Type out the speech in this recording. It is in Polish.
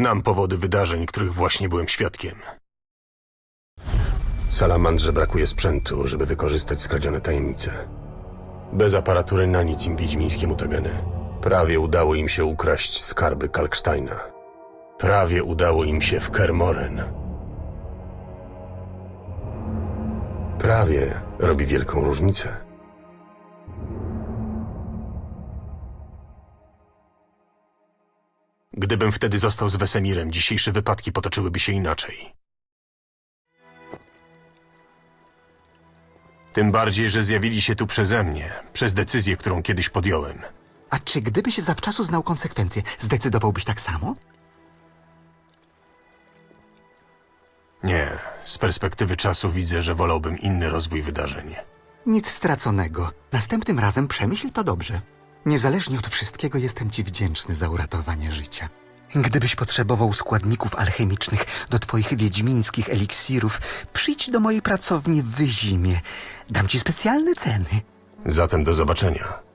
Znam powody wydarzeń, których właśnie byłem świadkiem. Salamandrze brakuje sprzętu, żeby wykorzystać skradzione tajemnice. Bez aparatury na nic im wiedźmińskie mutageny. Prawie udało im się ukraść skarby Kalksteina. Prawie udało im się w Kermoren. Prawie robi wielką różnicę. Gdybym wtedy został z Wesemirem, dzisiejsze wypadki potoczyłyby się inaczej. Tym bardziej, że zjawili się tu przeze mnie, przez decyzję, którą kiedyś podjąłem. A czy gdybyś zawczasu znał konsekwencje, zdecydowałbyś tak samo? Nie, z perspektywy czasu widzę, że wolałbym inny rozwój wydarzeń. Nic straconego. Następnym razem przemyśl to dobrze. Niezależnie od wszystkiego jestem ci wdzięczny za uratowanie życia. Gdybyś potrzebował składników alchemicznych do twoich wiedźmińskich eliksirów, przyjdź do mojej pracowni w Wyzimie. Dam ci specjalne ceny. Zatem do zobaczenia.